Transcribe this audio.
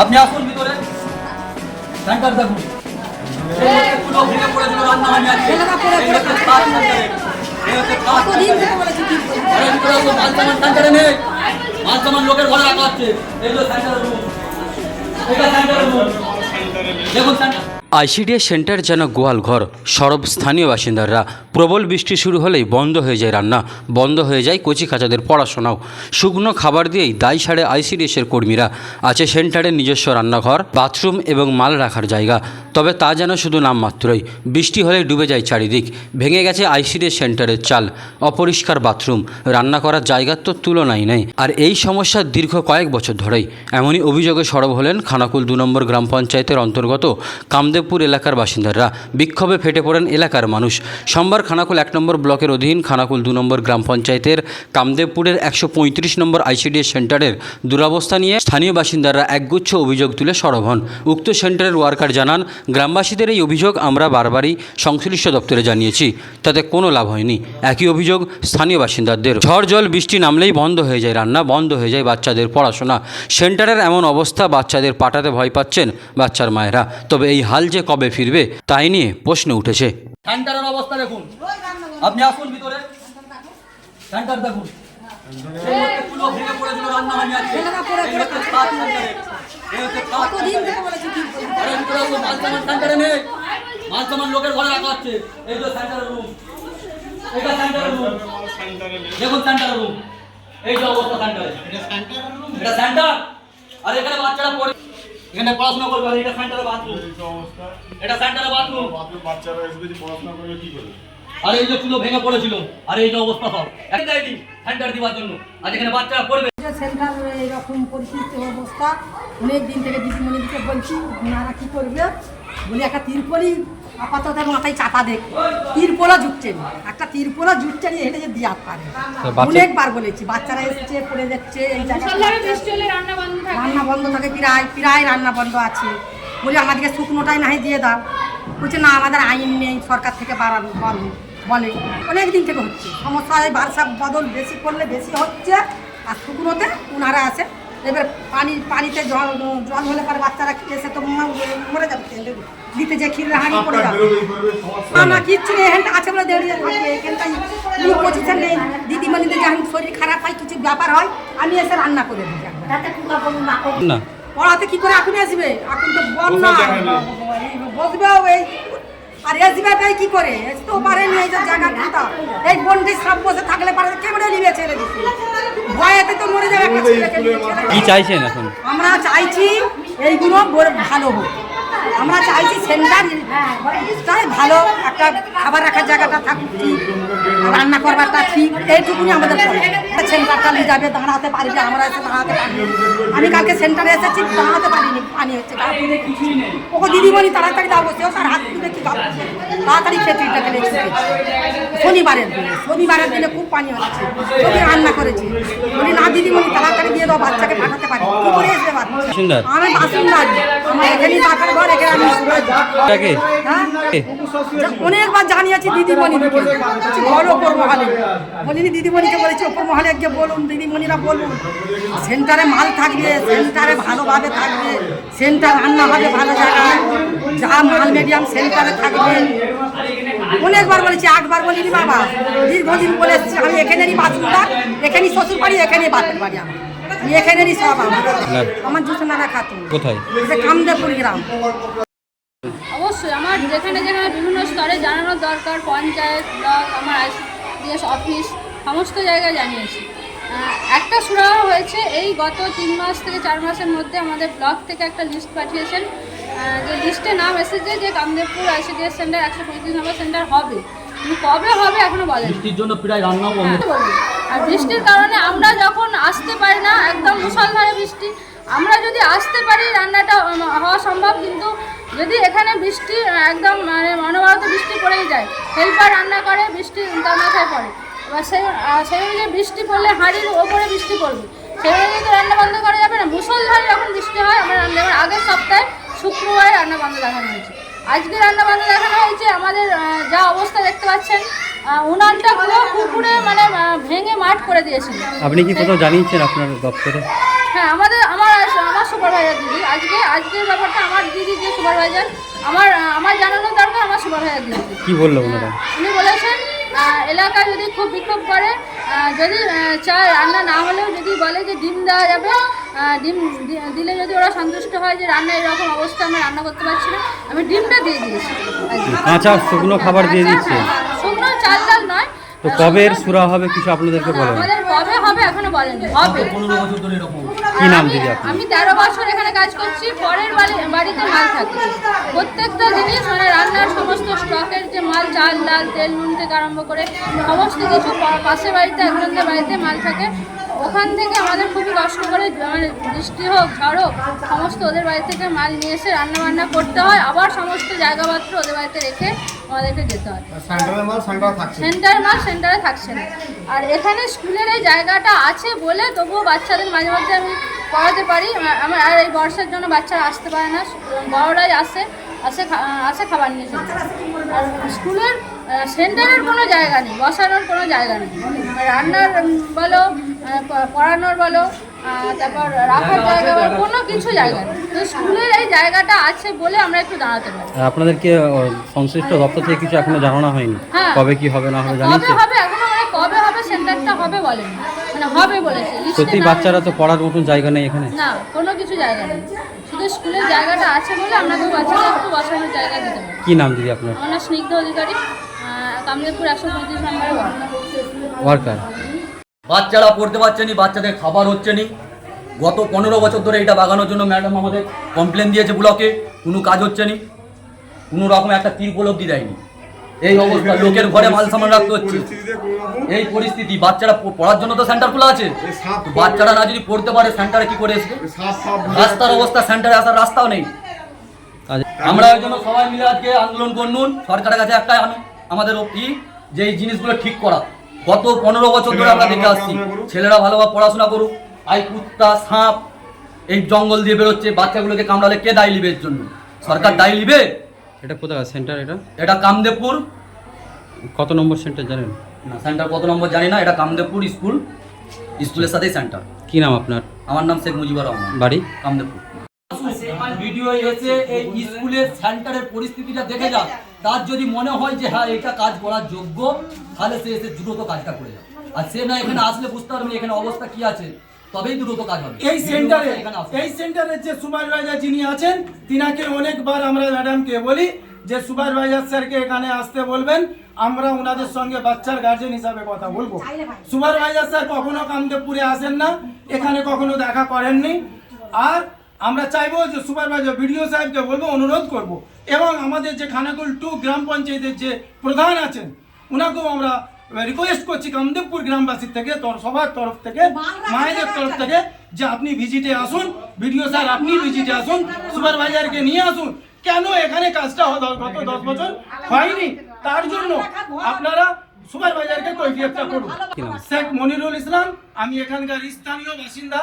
আপনি আসুন ভিতরে। সেন্টার দেখুন। লোকের ঘরে রাখা হচ্ছে। দেখুন আইসিডিএস সেন্টার যেন গোয়ালঘর সরব স্থানীয় বাসিন্দারা। প্রবল বৃষ্টি শুরু হলেই বন্ধ হয়ে যায় রান্না, বন্ধ হয়ে যায় কচি কাচাদের পড়াশোনাও। শুকনো খাবার দিয়েই দায় সারে আইসিডিএসের কর্মীরা। আছে সেন্টারের নিজস্ব রান্নাঘর, বাথরুম এবং মাল রাখার জায়গা। তবে তা যেন শুধু নামমাত্রই, বৃষ্টি হলে ডুবে যায় চারিদিক, ভেঙে গেছে আইসিডিএস সেন্টারের চাল, অপরিষ্কার বাথরুম, রান্না করার জায়গার তো তুলনাই নেই। আর এই সমস্যা দীর্ঘ কয়েক বছর ধরেই, এমনই অভিযোগে সরব হলেন খানাকুল দু নম্বর গ্রাম পঞ্চায়েতের অন্তর্গত কামদেবপুর এলাকার বাসিন্দারা। বিক্ষোভে ফেটে পড়েন এলাকার মানুষ। সোমবার খানাকুল এক নম্বর ব্লকের অধীন খানাকুল দু নম্বর গ্রাম পঞ্চায়েতের কামদেবপুরের একশো পঁয়ত্রিশ নম্বর আইসিডিএস সেন্টারের দুরাবস্থা নিয়ে স্থানীয় বাসিন্দারা একগুচ্ছ অভিযোগ তুলে সরব হন। উক্ত সেন্টারের ওয়ার্কার জানান গ্রামবাসীদের এই অভিযোগ আমরা বারবারই সংশ্লিষ্ট দপ্তরে জানিয়েছি। তাতে কোনো লাভ হয়নি। একই অভিযোগ স্থানীয় বাসিন্দাদের। ঝড়, জল, বৃষ্টি নামলেই বন্ধ হয়ে যায় রান্না, বন্ধ হয়ে যায় বাচ্চাদের পড়াশোনা। সেন্টারের এমন অবস্থা বাচ্চাদের পাঠাতে ভয় পাচ্ছেন বাচ্চার মায়েরা। তবে এই হাল যে কবে ফিরবে, তাই নিয়ে প্রশ্ন উঠেছে। সেন্টারের অবস্থা দেখুন। আপনি আসুন ভিতরে। সেন্টার দেখুন মাল সামান সেন্টারে নেই। মাল সামান লোকের ঘরে রাখা হচ্ছে। এই যে সেন্টারের রুম। এটা সেন্টারের রুম। দেখুন সেন্টারের রুম। এই যে অবস্থা সেন্টারে। এটা সেন্টার। আর এখানে বাচ্চারা পড়ে এখানে পড়াশোনা করবে আর এটা সেন্টারের বাথরুম এটা সেন্টারের বাথরুম বাচ্চারা এসে পড়াশোনা করে কি করবে আর এই যে চুলো ভেঙে পড়েছিল আর এই যে অবস্থা সব। দেয়নি সেন্টার দিবার জন্য। আজ এখানে বাচ্চারা পড়বে সেন্টার এইরকম পরিস্থিতি অবস্থা। অনেক দিন থেকে দিদিমণিদিকে বলছি ওনারা কী করবে? বলি একটা তিরপলই আপাতত মাথায় চাপা দেখ। তিরপলও জুটছে না। একটা তিরপলও জুটছে না হেঁটে যে দিয়ে পারে। অনেকবার বলেছি বাচ্চারা এসছে পড়ে যাচ্ছে এই রান্না বন্ধ থাকে। রান্না বন্ধ থাকে প্রায় প্রায় রান্না বন্ধ আছে। বলি আমাদেরকে শুকনোটাই নাহি দিয়ে দাও। বলছে না আমাদের আইন নেই সরকার থেকে বাড়ানো বলে বলে। অনেক দিন থেকে হচ্ছে। সমস্যা হয় বার্ষা বদল বেশি করলে বেশি হচ্ছে। আর শুকনোতে ওনারা আছে। এবার পানি পানিতে জল জল হলে পরে বাচ্চারা এসে তো ম- মরে যাবে। দিতে যে ক্ষীর হাঁড়ি পড়ে যাবে। না না কিচ্ছু নেই। এখানটা আছে বলে দাঁড়িয়ে থাকবে এখানটাই কোনো পজিশন নেই। দিদিমণিদের যখন শরীর খারাপ হয় কিছু ব্যাপার হয় আমি এসে রান্না করে দিই। না। পড়াতে কি করে এখন আসবে? এখন তো বল না বসার জায়গা নেই। বসবে এই আর আসবে তাই কি করে? তো পারে নি এই যে জায়গা কথা? এই বন্ডি সব বসে থাকলে পারে কেমনে নিবে ছেড়ে দিছি? ভয়েতে তো মরে যাবে একটা ছেলেকে কি চাইছেন এখন? আমরা চাইছি এইগুলো বড়- ভালো হোক। আমরা চাইছি সেন্টার, তাই ভালো একটা খাবার রাখার জায়গাটা থাকুক ঠিক। রান্না করবারটা ঠিক, এইটুকুনি আমাদের সেন্টারটা নিয়ে যাবে, দাঁড়াতে পারবে আমরা এসে দাঁড়াতে পারি আমি কালকে সেন্টারে এসেছি, দাঁড়াতে পারিনি, পানি হচ্ছে। ওকে দিদিমণি তাড়াতাড়ি দাও বসে তার হাত তুলে কি তাড়াতাড়ি খেটিটাকে লেগেছে শনিবারের দিনে শনিবারের দিনে খুব পানি হচ্ছে। রান্না করেছি। বলি, না, দিদিমণি, তাড়াতাড়ি দিয়ে বাচ্চাকে পাঠাতে পারি। কি করে আসবে বাচ্চা আমি বাসিন্দার। আমার এখানেই থাকার ঘর এখানে আমি রয়েছি। হ্যাঁ? অনেকবার জানিয়েছি দিদিমণিকে। বড় ওপর মহলে বলিনি দিদিমণিকে বলেছি ওপর মহলে গিয়ে বলুন দিদিমণিরা বলুন। সেন্টারে মাল থাকবে সেন্টারে ভালোভাবে থাকবে সেন্টার রান্না হবে ভালো জায়গায়। যা মাল মিডিয়াম সেন্টারে থাকবে। অনেকবার বলেছি আটবার বলিনি বাবা। দীর্ঘদিন বলে এসেছি আমি এখানেরই বাথরুমটা এখানেই শ্বশুর বাড়ি এখানেই বাপের বাড়ি আমার। আমি এখানেরই সব আমার। আমার জুসনারা খাতুন কোথায়? কামদেপুর গ্রাম। অবশ্যই আমার যেখানে যেখানে বিভিন্ন স্তরে জানানোর দরকার পঞ্চায়েত ব্লক আমার আইসিডিএস অফিস সমস্ত জায়গায় জানিয়েছি। একটা সুরাহা হয়েছে এই গত তিন মাস থেকে চার মাসের মধ্যে আমাদের ব্লক থেকে একটা লিস্ট পাঠিয়েছেন। যে লিস্টে নাম এসেছে যে কামদেবপুর আইসিডিএস সেন্টার একশো পঁয়ত্রিশ নম্বর সেন্টার হবে। কিন্তু কবে হবে এখনও বলেন। জন্য প্রায় রান্নাও আর বৃষ্টির কারণে আমরা যখন আসতে পারি না, একদম মুষলধারে বৃষ্টি, আমরা যদি আসতে পারি রান্নাটা হওয়া সম্ভব, কিন্তু যদি এখানে বৃষ্টি একদম মানে অনবরত বৃষ্টি পড়েই যায়, হেল্পার রান্না করে, বৃষ্টি তার মাথায় পড়ে। এবার সেই সেই অনুযায়ী বৃষ্টি পড়লে হাঁড়ির ওপরে বৃষ্টি পড়বে। সেই অনুযায়ী তো রান্না বন্ধ করা যাবে না। মুষলধারে যখন বৃষ্টি হয়, আমরা রান্না যেমন আগের সপ্তাহে শুক্রবারে রান্না বন্ধ দেখানো হয়েছে। আজকে রান্না বন্ধ দেখানো হয়েছে। আমাদের যা অবস্থা দেখতে পাচ্ছেন উনানটা পুরো পুকুরে মানে ভেঙে মাঠ করে দিয়েছিল আপনি কি কোথাও জানিয়েছেন আপনার দপ্তরে? হ্যাঁ আমাদের আমার আমার সুপারভাইজার দিদি। আজকে আজকের ব্যাপারটা আমার দিদি যে সুপারভাইজার আমার আমার জানানো দরকার আমার সুপারভাইজার দিদি কি বলল ওনারা? উনি বলেছেন এলাকায় যদি খুব বিক্ষোভ করে যদি চায় রান্না না হলেও যদি বলে যে ডিম দেওয়া যাবে ডিম দিলে যদি ওরা সন্তুষ্ট হয় যে রান্না এরকম অবস্থা আমি রান্না করতে পারছি না আমি ডিমটা দিয়ে দিয়েছি। কাঁচা শুকনো খাবার দিয়ে দিচ্ছে। তো কবে এর সুরা হবে কিছু আপনাদেরকে বলেন। কবে হবে এখনও বলেনি হবে। বছর ধরে এরকম কি নাম আমি- দিদি আপনি আমি তেরো বছর এখানে কাজ করছি পরের বাড়িতে মাল থাকে। প্রত্যেকটা জিনিস মানে রান্নার সমস্ত স্টকের যে মাল চাল ডাল তেল নুন থেকে আরম্ভ করে সমস্ত কিছু পাশের বাড়িতে একজনের বাড়িতে মাল থাকে। ওখান থেকে আমাদের খুবই কষ্ট করে মানে বৃষ্টি হোক ঝড় হোক সমস্ত ওদের বাড়ি থেকে মাল নিয়ে এসে রান্না বান্না করতে হয়। আবার সমস্ত জায়গাপত্র ওদের বাড়িতে রেখে আমাদেরকে যেতে হয়। সেন্টারের মাল সেন্টার মাল সেন্টারে থাকছে না। আর এখানে স্কুলের এই জায়গাটা আছে বলে তবুও বাচ্চাদের মাঝে মধ্যে আমি পড়াতে পারি। আমার- আর এই বর্ষার জন্য বাচ্চারা আসতে পারে না। বড়রাই আসে আসে আসে খাবার নিয়ে আর স্কুলের সেন্টারের কোনো জায়গা নেই বসানোর কোনো জায়গা নেই। রান্নার বলো পড়ানোর বলো তারপর রাখার জায়গা বলো কোনো কিছু জায়গা নেই। তো স্কুলের এই জায়গাটা আছে বলে আমরা একটু দাঁড়াতে পারি। আপনাদেরকে সংশ্লিষ্ট দপ্তর থেকে কিছু এখনও জানানো হয়নি? হ্যাঁ। কবে কি হবে না হবে কবে জানিয়েছে হবে এখনও মানে কবে হবে সেন্টারটা হবে বলেনি মানে হবে বলেছে সত্যি বাচ্চারা তো পড়ার মতন জায়গা নেই এখানে? না কোনো কিছু জায়গা নেই। শুধু স্কুলের জায়গাটা আছে বলে আমরা তো বাচ্চাদের একটু বসানোর জায়গা দিতে পারি কি নাম দিদি আপনার? আমার নাম স্নিগ্ধ অধিকারী কামদেবপুর একশো পঁয়ত্রিশ নম্বরে ওয়ার্ড। ওয়ার্কার। বাচ্চারা পড়তে পারছে না বাচ্চাদের খাবার হচ্ছে না। গত পনেরো বছর ধরে এটা বাগানোর জন্য ম্যাডাম আমাদের কমপ্লেন দিয়েছে ব্লকে কোনো কাজ হচ্ছে না। কোনো রকম একটা তীর উপলব্ধি দেয়নি। এই অবস্থা লোকের ঘরে মাল সামান রাখতে হচ্ছে। এই পরিস্থিতি বাচ্চারা পড়ার জন্য তো সেন্টার খোলা আছে। বাচ্চারা না যদি পড়তে পারে সেন্টারে কি করে সাপ রাস্তার অবস্থা সেন্টারে আসার রাস্তাও নেই। আমরা ওই জন্য সবাই মিলে আজকে আন্দোলন করুন সরকারের কাছে একটা আনো- আমাদের ই যে এই জিনিসগুলো ঠিক করা। গত পনেরো বছর ধরে আমরা দেখে আসছি ছেলেরা ভালোভাবে পড়াশোনা করুক। আই কুত্তা সাপ এই জঙ্গল দিয়ে বেরোচ্ছে বাচ্চাগুলোকে কামড়ালে কে দায় নিবে এর জন্য? সরকার দায়ী নিবে? এটা কোথায় সেন্টার এটা? এটা কামদেবপুর। কত নম্বর সেন্টার জানেন? না সেন্টার কত নম্বর জানি না এটা কামদেবপুর স্কুল। স্কুলের সাথেই সেন্টার কি নাম আপনার? আমার নাম শেখ মুজিবুর রহমান। বাড়ি? কামদেবপুর। ভিডিও এসে এই স্কুলের সেন্টারের পরিস্থিতিটা দেখে যাক তার যদি মনে হয় যে হ্যাঁ এটা কাজ করার যোগ্য তাহলে সে এসে দ্রুত কাজটা করে যাবে। আর সে না এখানে আসলে বুঝতে পারবে এখানে অবস্থা কি আছে। তবেই দ্রুত কাজ হবে। এই সেন্টারে এই সেন্টারের যে সুপারভাইজার যিনি আছেন তিনাকে অনেকবার আমরা ম্যাডামকে বলি যে সুপারভাইজার স্যারকে এখানে আসতে বলবেন আমরা ওনাদের সঙ্গে বাচ্চার গার্জেন হিসাবে কথা বলব। সুপারভাইজার স্যার কখনো কামদেবপুরে আসেন না এখানে কখনো দেখা করেননি। আর আমরা চাইব যে সুপারভাইজার বিডিও সাহেবকে বলব অনুরোধ করব। এবং আমাদের যে খানাকুল টু গ্রাম পঞ্চায়েতের যে প্রধান আছেন ওনাকেও আমরা রিকোয়েস্ট করছি কামদেবপুর গ্রামবাসীর থেকে সবার তরফ থেকে মায়েদের তরফ থেকে যে আপনি ভিজিটে আসুন ভিডিও স্যার আপনি ভিজিটে আসুন সুপারভাইজারকে নিয়ে আসুন। কেন এখানে কাজটা গত দশ বছর হয়নি? তার জন্য আপনারা সুপারভাইজারকে কৈফিয়তটা করুন। শেখ মনিরুল ইসলাম আমি এখানকার স্থানীয় বাসিন্দা।